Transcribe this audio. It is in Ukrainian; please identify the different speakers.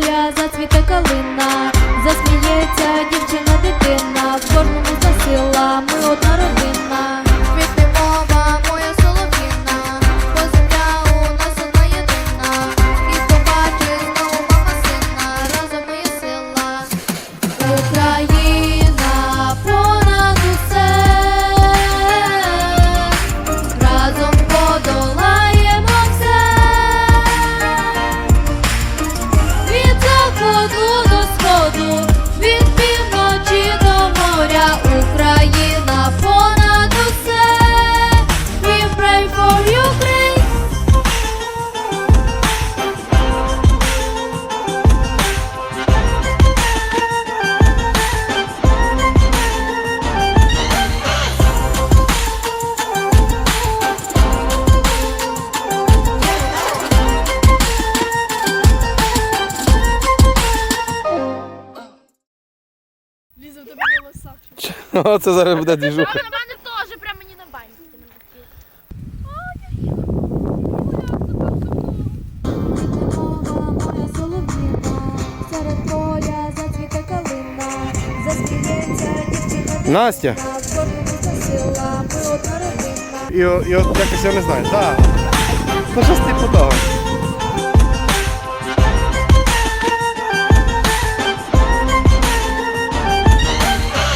Speaker 1: поля зацвіте калина, засміється дівчина. Оце зараз буде двіжуха.
Speaker 2: На мене теж, прямо мені на
Speaker 3: дівчина
Speaker 1: Настя. І, і от якось я не знаю. Так. Ну щось типу того.